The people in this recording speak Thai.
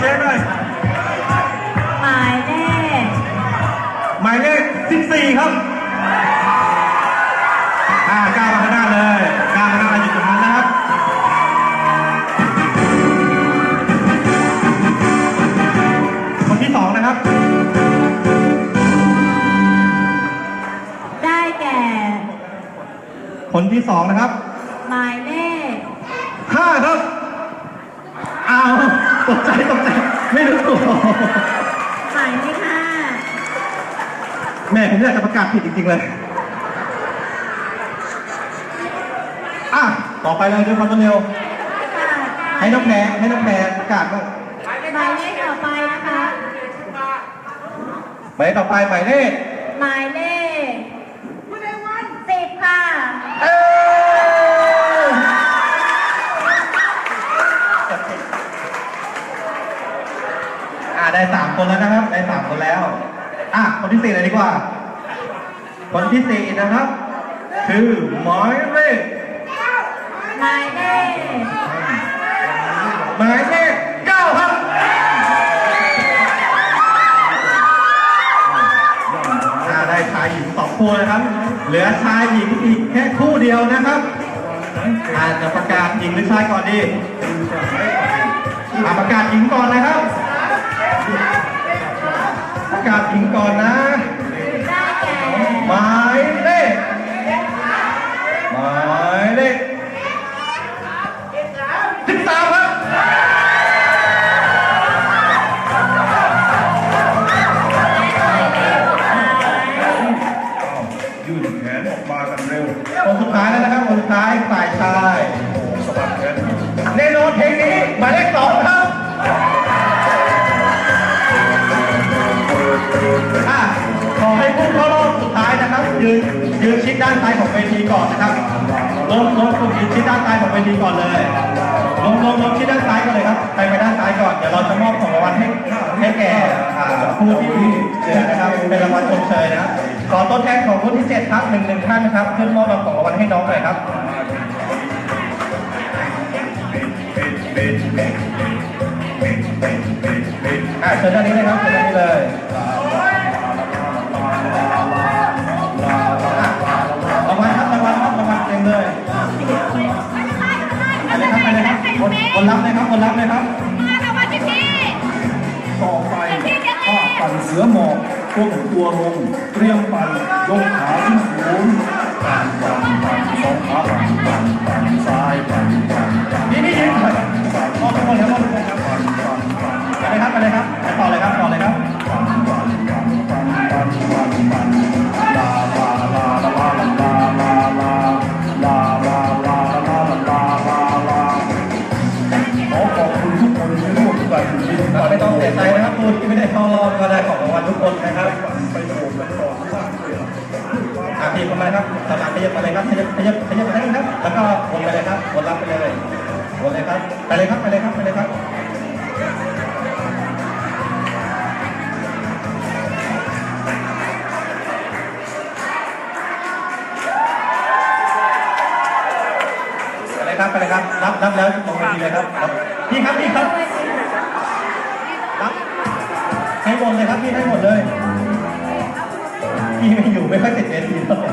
เช็คหน่อยหมายเลขหมายเลข14 ครับ อ่าก้าวมาข้างหน้าเลยก้าวมาข้างหน้าอยู่ตรงนั้นนะครับ คนที่สองนะครับ ได้แก่ คนที่สองนะครับ หมายเลขห้าครับอ้าว ตกใจตกใจไม่รู้ตัวหมายเลขห้าแม่ผมอยากจะประกาศผิดจริงๆเลยอะต่อไปเลยด้วยความรวดเร็วให้น้องแพรให้น้องแพรประกาศบ้างหมายเลขต่อไปนะคะหมายเลขต่อไปหมายเลขหมายเลขสิบค่ะ เอ้ยอ่าได้สาม คนแล้วนะครับ ได้สามคนแล้ว อะ คนที่สี่เลยดีกว่า คนที่สี่นะครับ คือหมายเลขหมายเลขหมายเลขเก้าครับอ่าได้ชายหญิงสองคู่นะครับ เหลือชายหญิงอีกแค่คู่เดียวนะครับอาจจะประกาศหญิงหรือชายก่อนดีอาประกาศหญิงก่อนนะครับ หมายเลขสองครับอะขอให้ผู้เข้ารอบสุดท้ายนะครับ ยืนยืนชิดด้านซ้ายของเวทีก่อนนะครับลงลงลงยืนชิดด้านซ้ายของเวทีก่อนเลยลงลงลงชิดด้านซ้ายก่อนเลยครับไปไปด้านซ้ายก่อนเดี๋ยวเราจะมอบของรางวัลให้ให้แก่อ่าผู้ที่เหลือนะครับเป็นรางวัลชมเชยนะขอตัวแทนของผู้ที่เจ็ดครับหนึ่งหนึ่งท่านนะครับขึ้นมอบของรางวัลให้น้องหน่อยครับ อะเชิญด้านนี้เลยครับเชิญด้านนี้เลยอะรางวัลครับรางวัลครับรางวัลเต็มเลยไปเลยครับไปเลยครับคนคนรับเลยครับคนรับเลยครับต่อไปถ้าปั่นเสือหมอบก้มตัวลงเตรียมปั่นยกขาขึ้นสูง มาครับสมัครขยับไปเลยครับขยับขยับขยับไปเลยครับ แล้วก็วนไปเลยครับวนรับไปเลยวนเลยครับ ไปเลยครับ ไปเลยครับ ไปเลยครับไปเลยครับไปเลยครับ รับรับแล้วตรงเวทีเลยครับรับพี่ครับพี่ครับรับให้หมดเลยครับพี่ให้หมดเลย พี่ไม่อยู่ไม่ค่อยติดเวทีเท่าไหร่